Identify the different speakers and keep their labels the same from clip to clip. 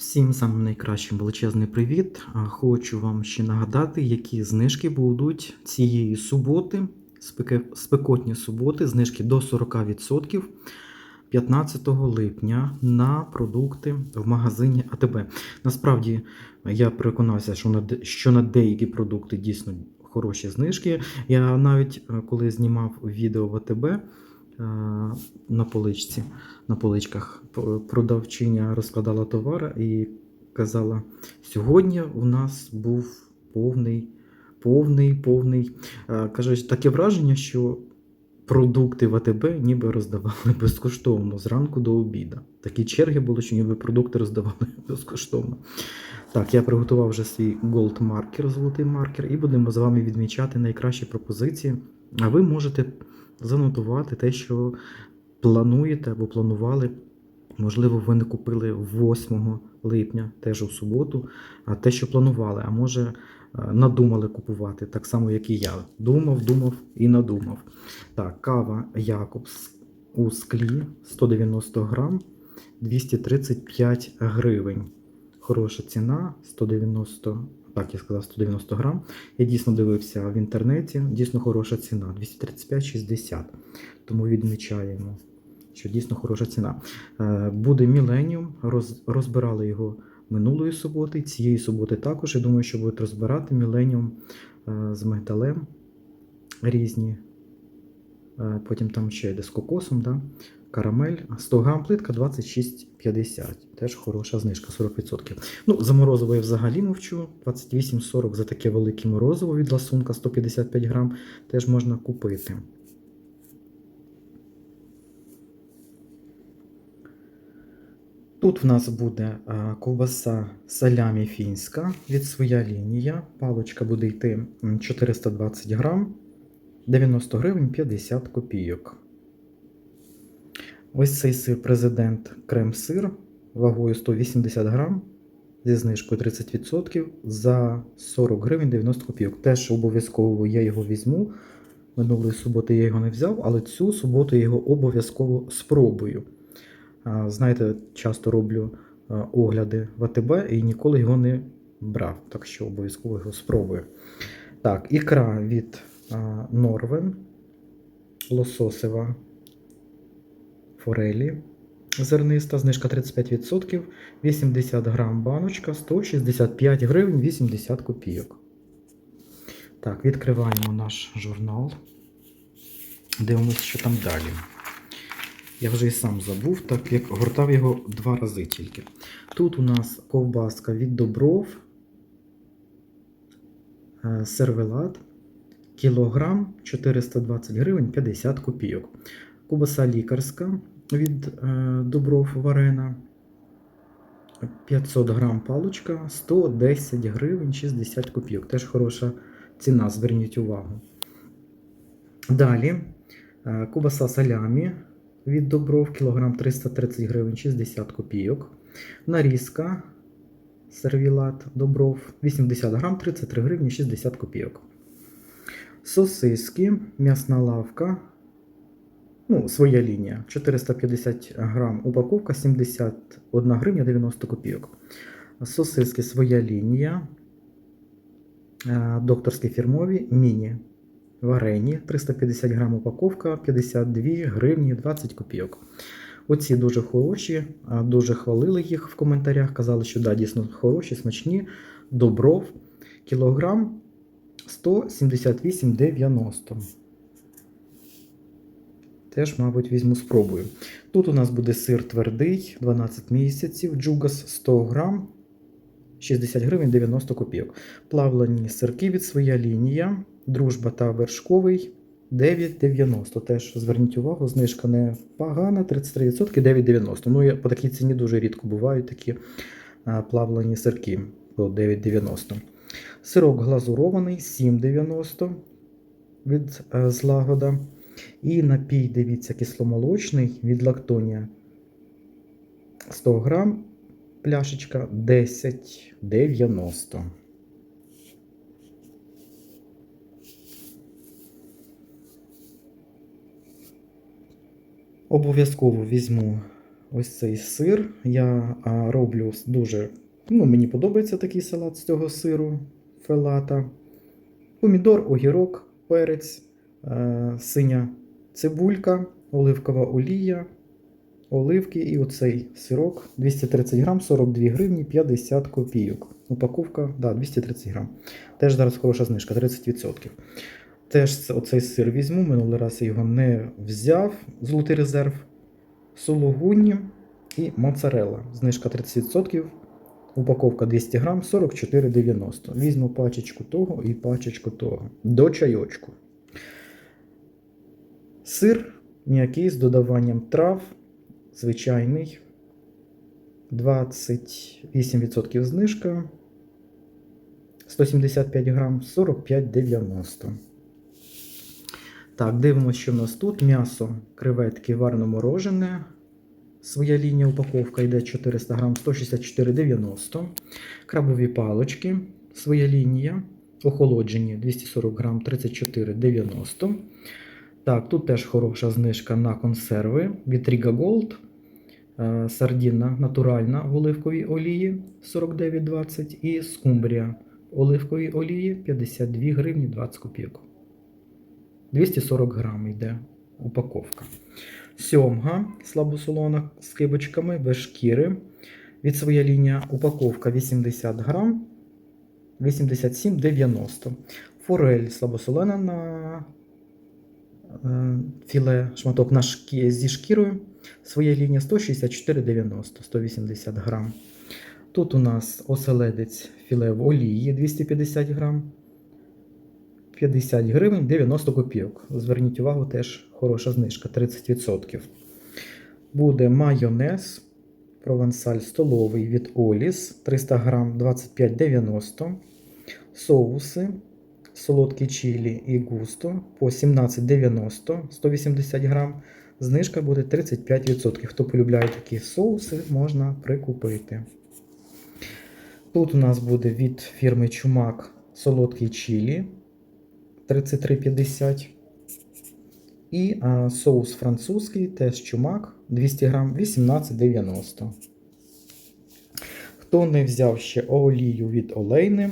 Speaker 1: Всім самим найкращим величезний привіт. Хочу вам ще нагадати, які знижки будуть цієї суботи, спекотні суботи, знижки до 40% 15 липня на продукти в магазині АТБ. Насправді я переконався, що на, що на деякі продукти дійсно хороші знижки. Я навіть е, коли знімав відео в АТБ на поличці, на поличках продавчиня розкладала товар і казала: сьогодні у нас був повний, повний, повний. Е, Каже, таке враження, що продукти в АТБ ніби роздавали безкоштовно зранку до обіду. Такі черги були, що ніби продукти роздавали безкоштовно. Так, я приготував вже свій gold маркер, золотий маркер, і будемо з вами відмічати найкращі пропозиції. А ви можете занотувати те, що плануєте або планували. Можливо, ви не купили 8 липня, теж у суботу, а те, що планували, а може е, надумали купувати, так само, як і я. Думав, думав і надумав. Так, кава Якобс у склі 190 грам 235 гривень. Хороша ціна 190, так я сказав, 190 грам. Я дійсно дивився в інтернеті, дійсно хороша ціна 235,60. Тому відмічаємо, що дійсно хороша ціна. Е, Буде Міленіум, роз, розбирали його минулої суботи, цієї суботи також. Я думаю, що будуть розбирати Міленіум з мигдалем різні. Е, Потім там ще йде з кокосом, да? Карамель. 100 грам плитка 26,50. Теж хороша знижка 40%. Ну, за морозиво я взагалі мовчу. 28,40 за таке велике морозиво від ласунка 155 грам теж можна купити. Тут в нас буде ковбаса салямі фінська від своя лінія. Палочка буде йти 420 грам, 90 гривень 50 копійок. Ось цей сир президент крем-сир вагою 180 грам зі знижкою 30% за 40 гривень 90 копійок. Теж обов'язково я його візьму. Минулої суботи я його не взяв, але цю суботу я його обов'язково спробую. Знаєте, часто роблю огляди в АТБ і ніколи його не брав, так що обов'язково його спробую. Так, ікра від Норвен, лососева форелі. Зерниста, знижка 35%, 80 грам баночка, 165 гривень 80 копійок. Так, відкриваємо наш журнал. Дивимося, що там далі. Я вже і сам забув, так як гортав його два рази тільки. Тут у нас ковбаска від Добров, е, сервелат, кілограм 420 гривень 50 копійок. Кубаса лікарська від е, Добров Варена. 500 грам палочка 110 гривень 60 копійок. Теж хороша ціна, зверніть увагу. Далі е, кубаса салямі від Добров, кілограм 330 гривень 60 копійок. Нарізка сервілат Добров 80 грам 33 гривні 60 копійок. Сосиски, м'ясна лавка. Ну, своя лінія. 450 грам упаковка 71 гривня 90 копійок. Сосиски своя лінія. Е, Докторські фірмові міні. Варені 350 грам упаковка 52 гривні 20 копійок. Оці дуже хороші, дуже хвалили їх в коментарях. Казали, що да, дійсно хороші, смачні. Добров. Кілограм 178,90. Теж, мабуть, візьму спробую. Тут у нас буде сир твердий, 12 місяців, джугас 100 грам, 60 гривень 90 копійок. Плавлені сирки від своя лінія, дружба та вершковий 9,90. Теж зверніть увагу, знижка не погана, 33%, 9,90. Ну, я, по такій ціні дуже рідко бувають такі а, плавлені сирки по 9,90. Сирок глазурований 7,90 від е, злагода. І напій, дивіться, кисломолочний від лактонія 100 грам, пляшечка 10,90. Обов'язково візьму ось цей сир. Я роблю дуже. Ну, мені подобається такий салат з цього сиру фелата. Помідор, огірок, перець, синя цибулька, оливкова олія, оливки і оцей сирок 230 грам, 42 гривні, 50 копійок. Упаковка, да, 230 грам. Теж зараз хороша знижка, 30%. Теж це- оцей сир візьму. Минулий раз я його не взяв. Золотий резерв, сулугуні і моцарелла. Знижка 30%. Упаковка 200 грам, 44,90. Візьму пачечку того і пачечку того. До чайочку. Сир м'який з додаванням трав. Звичайний. 28% знижка. 175 грам, 45,90. Так, дивимося, що в нас тут. М'ясо, креветки, варно морожене. Своя лінія упаковка йде 400 грам, 164,90. Крабові палочки, своя лінія. Охолоджені 240 грам, 34,90. Так, тут теж хороша знижка на консерви від Riga Gold. Е, Сардіна натуральна в оливковій олії 49,20 і скумбрія оливкової олії 52 гривні 20 копійок. 240 грам йде упаковка. Сьомга слабосолона з кибочками без шкіри. Від своя лінія упаковка 80 грам 87,90. Форель слабосолена на філе шматок на шкі, зі шкірою. Своя лінія 164,90, 180 грам. Тут у нас оселедець філе в олії 250 грам. 50 гривень 90 копійок. Зверніть увагу, теж хороша знижка 30%. Буде майонез провансаль столовий від Оліс 300 грам 25,90. Соуси солодкі чилі і густо по 17,90 180 грам. Знижка буде 35%. Хто полюбляє такі соуси, можна прикупити. Тут у нас буде від фірми Чумак солодкий чилі 33,50. І а, соус французький, теж чумак 200 грам 18,90. Хто не взяв ще олію від олейни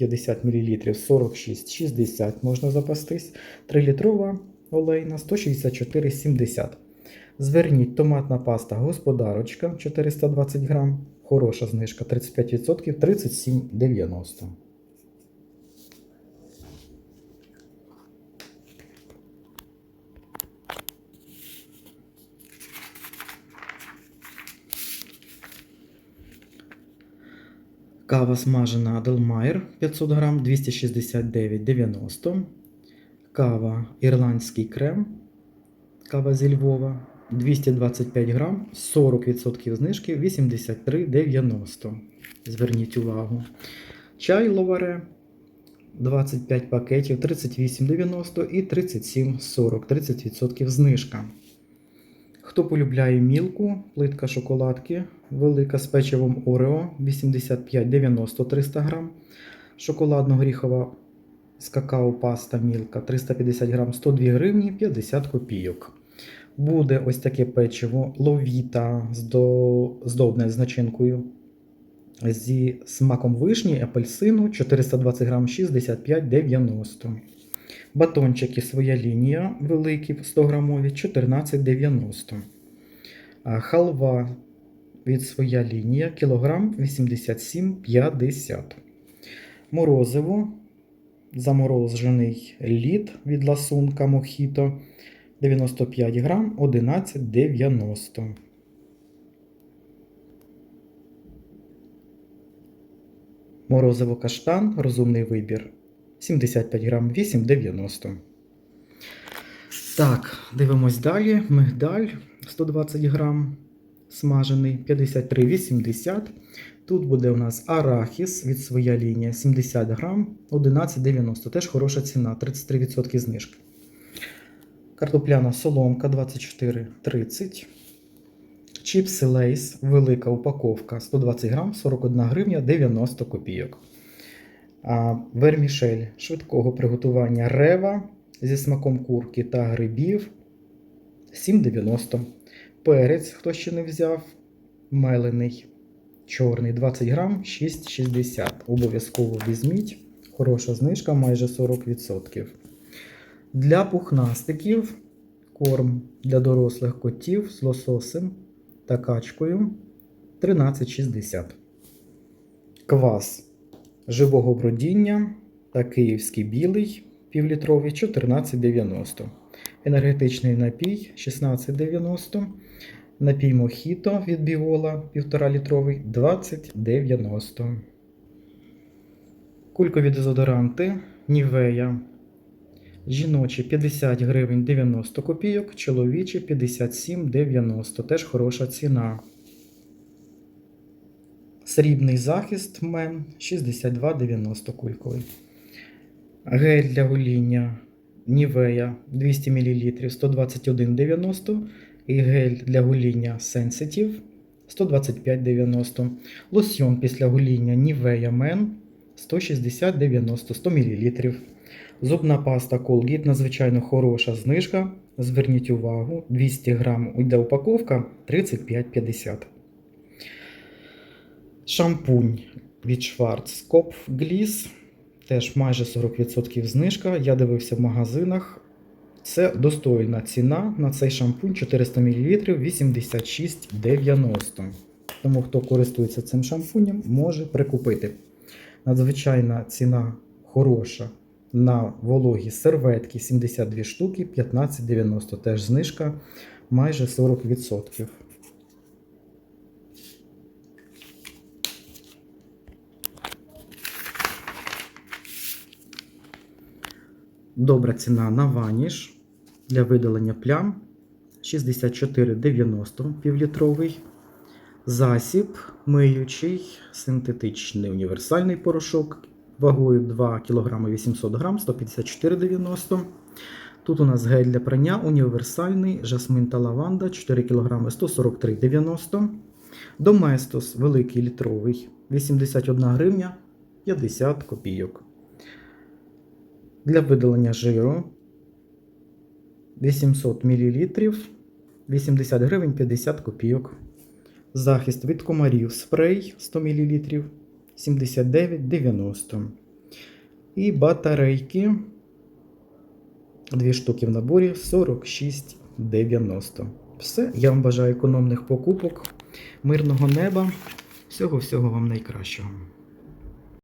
Speaker 1: 850 мл 46,60 можна запастись. 3-літрова олейна 164,70. Зверніть томатна паста господарочка 420 грам. Хороша знижка 35% 37,90. Кава смажена Аделмайер 500 грам 269,90. Кава ірландський крем. Кава зі Львова 225 грам, 40% знижки 83,90. Зверніть увагу. Чай ловаре 25 пакетів 38,90 і 37,40, 30% знижка. Хто полюбляє мілку, плитка шоколадки, велика з печивом Орео 85,90 300 грам. Шоколадно-горіхова з какао паста мілка 350 грам 102 гривні 50 копійок. Буде ось таке печиво ловіта здобне з начинкою зі смаком вишні апельсину 420 грам 65,90. Батончики своя лінія великі 100 грамові 14,90. Халва від своя лінія кілограм 87,50. Морозиво заморожений лід від ласунка Мохіто 95 грам 11,90. Морозиво каштан, розумний вибір 75 грам 8,90. Так, дивимось далі. Мигдаль 120 грам смажений 53,80. Тут буде у нас арахіс від своя лінія 70 грам 11,90. Теж хороша ціна, 33% знижки. Картопляна соломка 24,30. Чіпси Лейс, велика упаковка 120 грам, 41 гривня 90 копійок. Вермішель швидкого приготування рева зі смаком курки та грибів 7,90. Перець, хто ще не взяв, мелений, чорний 20 грам, 6,60. Обов'язково візьміть. Хороша знижка, майже 40%. Для пухнастиків корм для дорослих котів з лососем та качкою 13,60. Квас живого бродіння та київський білий півлітровий 14,90. Енергетичний напій 16,90. Напій Мохіто від Біола 1,5 літровий 20,90. Кулькові дезодоранти Нівея. Жіночі 50 гривень 90 копійок, чоловічі 57,90. Теж хороша ціна. Срібний захист мен 62,90 кульковий. Гель для гоління Нівея 200 мл 121,90 і гель для гоління Sensitive 125,90. Лосьйон після гоління Нівея Men 160,90 100 мл. Зубна паста Colgate надзвичайно хороша знижка. Зверніть увагу, 200 грам йде упаковка 35,50. Шампунь від Schwarzkopf Gliss. Теж майже 40% знижка. Я дивився в магазинах. Це достойна ціна на цей шампунь 400 мл 86,90. Тому хто користується цим шампунем, може прикупити. Надзвичайна ціна хороша на вологі серветки 72 штуки 15,90. Теж знижка майже 40%. Добра ціна на ваніш для видалення плям 64,90 півлітровий. Засіб миючий, синтетичний універсальний порошок вагою 2 кг 800 г 154,90. Тут у нас гель для прання універсальний, жасмин та лаванда 4 кг 143,90. Доместос великий літровий 81 гривня 50 копійок. Для видалення жиру 800 мл 80 гривень 50 копійок. Захист від комарів спрей 100 мл 79,90. І батарейки 2 штуки в наборі 46,90. Все. Я вам бажаю економних покупок, мирного неба. Всього-всього вам найкращого.